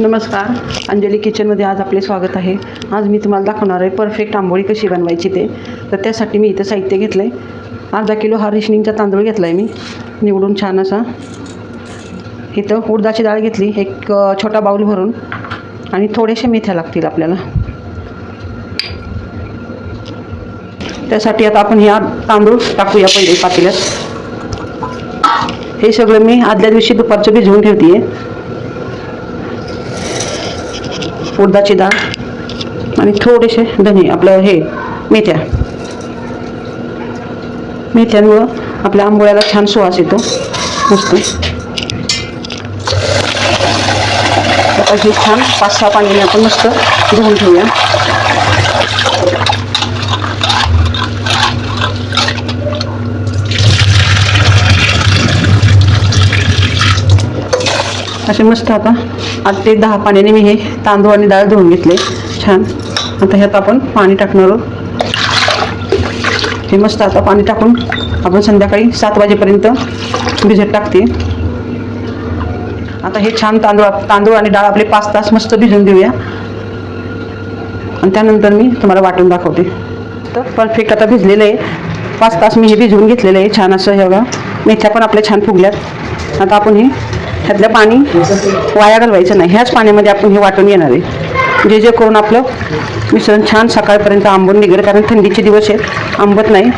नमस्कार. अंजली किचनमध्ये आज आपले स्वागत आहे. आज मी तुम्हाला दाखवणार आहे परफेक्ट आंबोळी कशी बनवायची ते. तर त्यासाठी मी इथं साहित्य घेतलं आहे अर्धा किलो हा रेशनिंगचा तांदूळ घेतला आहे मी. निवडून छान असा. इथं उडदाची डाळ घेतली. एक छोटा बाऊल भरून. आणि थोडेसे मेथ्या लागतील आपल्याला. त्यासाठी आता आपण ह्या तांदूळ टाकूया पहिले पातेल्यात. हे सगळं मी आदल्या दिवशी दुपारचं भिजवून ठेवते आहे उडदाची डाळ आणि थोडेसे धने आपलं हे मेथ्या. मेथ्यांमुळं आपल्या आंबोळ्याला छान सुवास येतो. मस्त. आता हे छान पाच सहा पाण्याने आपण मस्त धुवून ठेवूया. असे मस्त आता आठ ते दहा पाण्याने मी हे तांदूळ आणि डाळ धुवून घेतले. छान. आता ह्यात आपण पाणी टाकणार आहोत. हे मस्त आता पाणी टाकून आपण संध्याकाळी सात वाजेपर्यंत भिजत टाकते. आता हे छान तांदूळ तांदूळ आणि डाळ आपले पाच तास मस्त भिजून देऊया. आणि त्यानंतर मी तुम्हाला वाटून दाखवते. तर परफेक्ट आता भिजलेलं आहे. पाच तास मी हे भिजवून घेतलेलं आहे. छान असं हे बघा. मेथ्या पण आपल्या छान फुगल्यात. आता आपण हे ह्यातलं पाणी वाया घालवायचं नाही. ह्याच पाण्यामध्ये आपण हे वाटून घेणार आहे. जे जे करून आपलं मिश्रण छान सकाळपर्यंत आंबून निघेल कारण थंडीचे दिवस आहेत आंबत नाही.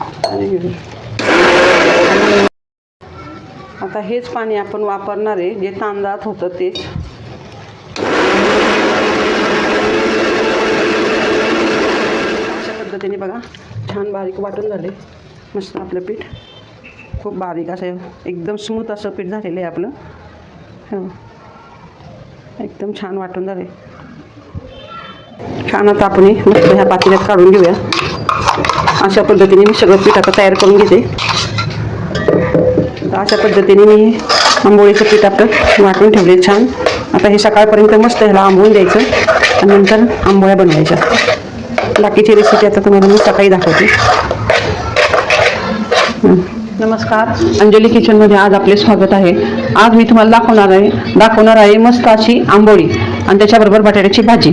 आता हेच पाणी आपण वापरणार आहे जे तांदळात होतं तेच अशा पद्धतीने बघा छान बारीक वाटून झाले. मस्त आपलं पीठ. खूप बारीक असं एकदम स्मूथ असं पीठ झालेलं आहे आपलं. हो. एकदम छान वाटून झाले. छान आता आपण मस्त ह्या पातेल्यात काढून घेऊया. अशा पद्धतीने मी सगळं पीठ आता तयार करून घेते. तर अशा पद्धतीने मी आंबोळीचं पीठ आपलं वाटून ठेवले छान. आता हे सकाळपर्यंत मस्त ह्याला आंबवून द्यायचं आणि नंतर आंबोळ्या बनवायच्या. बाकीची रेसिपी आता तुम्हाला मी सकाळी दाखवते. नमस्कार. अंजली किचनमध्ये आज आपले स्वागत आहे. आज मी तुम्हाला दाखवणार आहे दाखवणार आहे मस्त अशी आंबोळी आणि त्याच्याबरोबर बटाट्याची भाजी.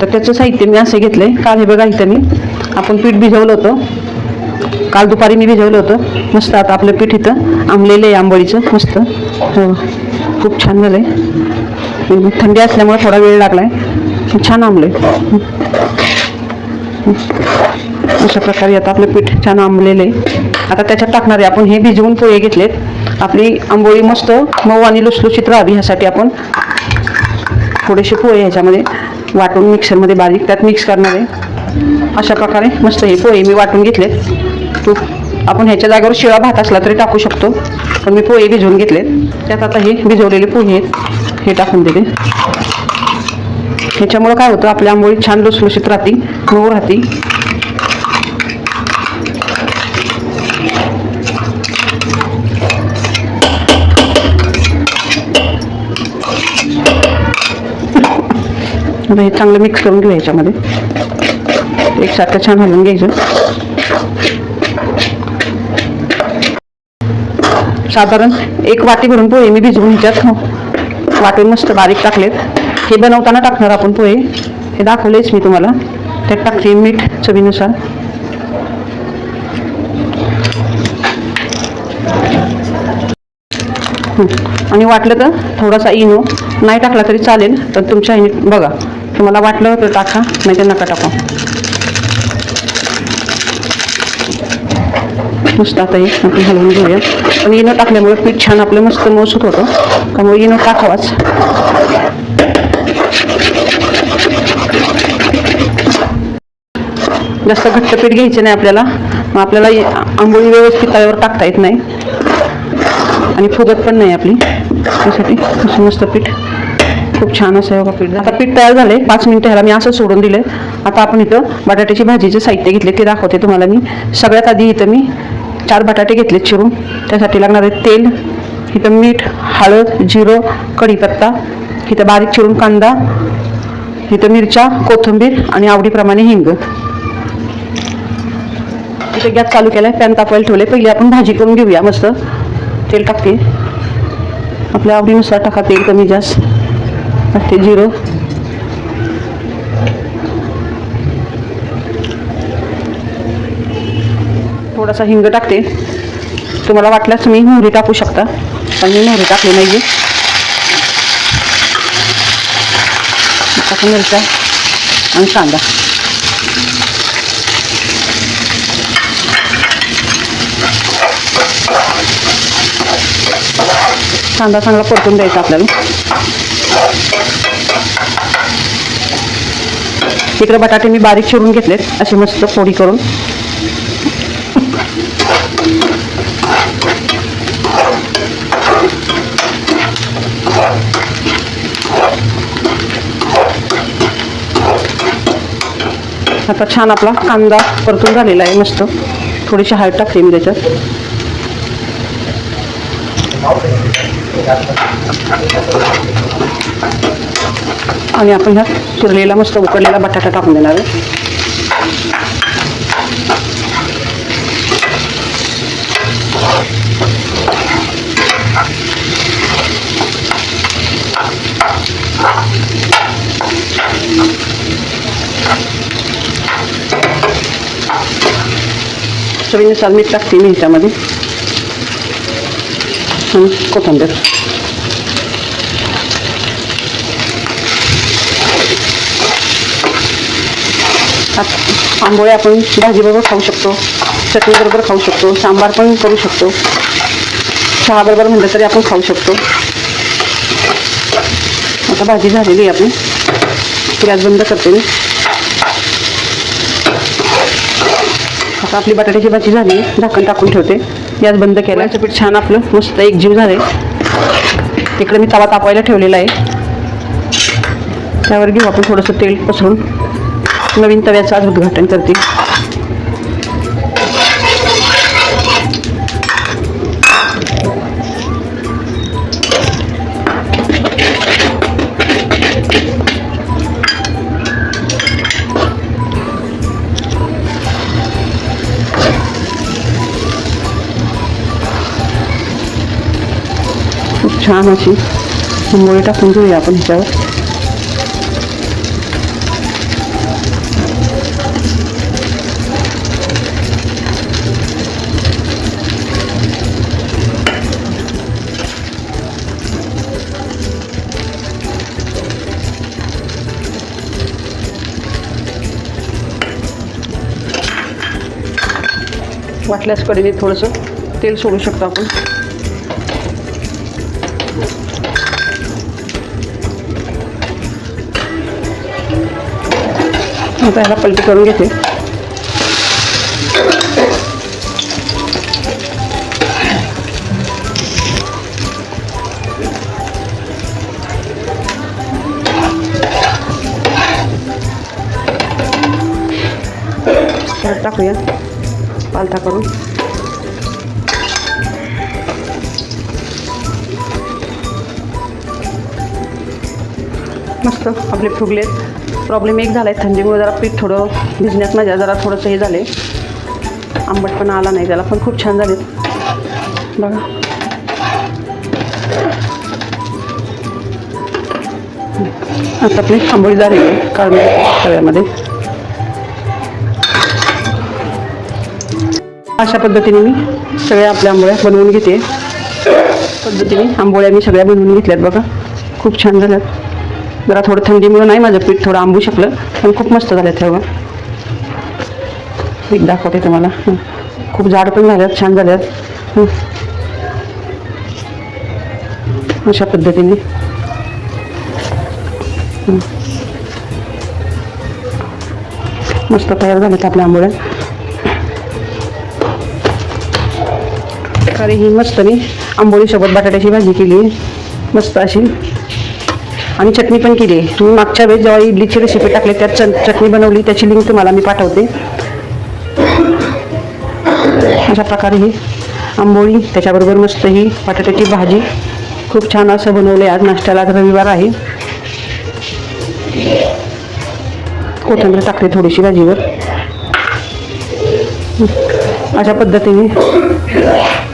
तर त्याचं साहित्य मी असं घेतलं आहे काल हे बघा इथं मी. आपण पीठ भिजवलं होतं. काल दुपारी मी भिजवलं होतं. मस्त आता आपलं पीठ इथं आंबलेलं आहे आंबोळीचं. मस्त. हो. खूप छान झालं आहे थंडी असल्यामुळे थोडा वेळ लागला आहे छान आंबलं आहे अशा प्रकारे आता आपलं पीठ छान आंबलेलं आहे. आता त्याच्यात टाकणारे आपण. हे भिजवून पोहे घेतलेत. आपली आंबोळी मस्त मऊ आणि लुसलुशीत राहावी ह्यासाठी आपण थोडेसे पोहे ह्याच्यामध्ये वाटून मिक्सरमध्ये बारीक त्यात मिक्स करणार आहे. अशा प्रकारे मस्त हे पोहे मी वाटून घेतलेत. तूप आपण ह्याच्या जागेवर शिळा भात असला तरी टाकू शकतो. पण मी पोहे भिजवून घेतले त्यात आता हे भिजवलेले पोहे आहेत. हे टाकून देते. ह्याच्यामुळं काय होतं आपल्या आंबोळी छान लुसलुशीत राहते मऊ राहते. आता हे चांगलं मिक्स करून घेऊ ह्याच्यामध्ये. एकसारखं छान हलवून घ्यायचं. साधारण एक वाटी भरून पोहे मी भिजवून ह्याच्यात वाटून मस्त बारीक टाकलेत. हे बनवताना टाकणार आपण पोहे. हे दाखवलेच मी तुम्हाला. त्यात टाकते मीठ चवीनुसार. आणि वाटलं तर थोडासा इनो. नाही टाकला तरी चालेल तर तुमच्या बघा. तुम्हाला वाटलं तर टाका नाही तर नका टाका. मस्त आता हे आपण हलवून घेऊया. पण इनो टाकल्यामुळे पीठ छान आपलं मस्त मसूत होतं. त्यामुळे इनो टाकावाच. जास्त घट्ट पीठ घ्यायचं नाही आपल्याला. मग आपल्याला इ- आंबोळी व्यवस्थित तव्यावर टाकता येत नाही. आणि फुगत पण नाही आपली. त्यासाठी असं मस्त पीठ. खूप छान असं बघा पीठ. आता पीठ तयार झालं आहे पाच मिनिटं ह्याला मी असं सोडून दिलं आता आपण इथं बटाट्याची भाजीचे साहित्य घेतले ते दाखवते तुम्हाला मी. सगळ्यात आधी इथं मी चार बटाटे घेतलेत चिरून. त्यासाठी लागणारे तेल इथं मीठ हळद जिरं कढीपत्ता इथं बारीक चिरून कांदा इथं मिरच्या कोथिंबीर आणि आवडीप्रमाणे हिंग. इथे गॅस चालू केलाय पॅन तापवायला ठेवले पहिले आपण भाजी करून घेऊया मस्त. तेल टाकते. आपल्या आवडीनुसार टाका तेल कमी जास्त. टाकते जिरं. थोडासा हिंग टाकते. तुम्हाला वाटल्यास तुम्ही मोहरी टाकू शकता पण मी मोहरी टाकली नाही टाकून मिरच्या आणि कांदा. कांदा चांगला परतून द्यायचा आपल्याला. इकडे बटाटे मी बारीक चिरून घेतलेत असे मस्त फोडी करून. आता छान आपला कांदा परतून झालेला आहे मस्त. थोडीशी हळद टाकते मी त्याच्यात. आणि आपण ह्या चिरलेला मस्त उकडलेला बटाटा टाकून देणार आहे. चवीनुसार मीठ टाकते मी ह्याच्यामध्ये कोथंबीर कोथिंबीर आंबोळे आपण भाजीबरोबर खाऊ शकतो चटणीबरोबर खाऊ शकतो सांबार पण करू शकतो. चहाबरोबर म्हटलं तरी आपण खाऊ शकतो. आता भाजी झालेली आहे आपली. गॅस बंद करते मी. आता आपली बटाट्याची भाजी झाली झाकण टाकून ठेवते. गॅस बंद केला. याचं पीठ छान आपलं मस्त एक जीव झाले. इकडे मी तवा तापवायला ठेवलेला आहे. त्यावर घेऊ आपण थोडंसं तेल पसरून नवीन तव्याचं आज उद्घाटन करते. छान अशी मुळे टाकून घेऊया आपण ह्याच्यावर वाटल्यास कढईने थोडंसं तेल सोडू शकतो आपण. आता ह्याला पलटी करून घेते टाकूया पालथा करून मस्त आपले फुगलेत प्रॉब्लेम एक झाला आहे थंडीमुळे जरा पीठ थोडं भिजण्यात माझ्या जरा थोडंसं हे झाले आंबटपणा आला नाही त्याला पण खूप छान झाले. बघा. आता आपली आंबोळी झाली काळ तव्यामध्ये. अशा पद्धतीने मी सगळ्या आपल्या आंबोळ्या बनवून घेते. पद्धतीने आंबोळ्या मी सगळ्या बनवून घेतल्यात बघा. खूप छान झाल्यात. जरा थोडं थंडीमुळं नाही माझं पीठ थोडं आंबू शकलं पण खूप मस्त झालं हे तेव्हा एक दाखवते तुम्हाला. खूप जाड पण झाल्यात छान झाल्यात. अशा पद्धतीने. मस्त तयार झाल्यात आपल्या आंबोळ्या. अरे ही मस्त मी आंबोळीसोबत बटाट्याची भाजी केली. मस्त अशी. आणि चटणी पण केली. आहे तुम्ही मागच्या वेळेस जेव्हा इडलीची रेसिपी टाकली त्यात च- चटणी बनवली त्याची लिंक तुम्हाला मी पाठवते. अशा प्रकारे ही आंबोळी त्याच्याबरोबर मस्त ही बटाट्याची भाजी. खूप छान असं बनवलं आहे आज. नाश्त्याला आज रविवार आहे. कोथिंबीर टाकली थोडीशी भाजीवर. अशा पद्धतीने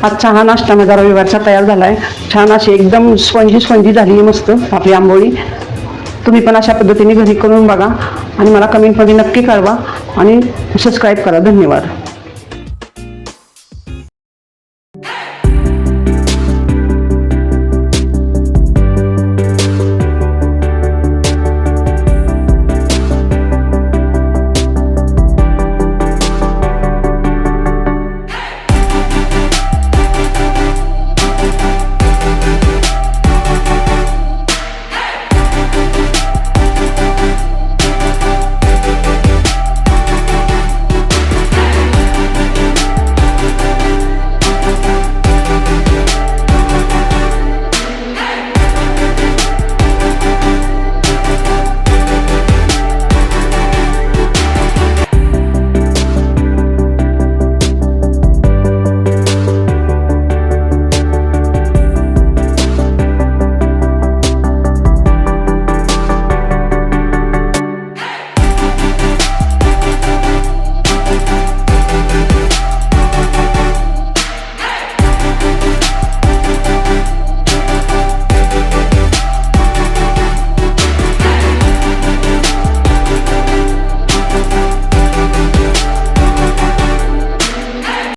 आजचा हा नाश्ता माझा रविवारचा तयार झाला आहे छान अशी एकदम स्पंजी स्पंजी झाली आहे मस्त आपली आंबोळी. तुम्ही पण अशा पद्धतीने घरी करून बघा आणि मला कमेंटमध्ये नक्की कळवा आणि सबस्क्राईब करा. धन्यवाद.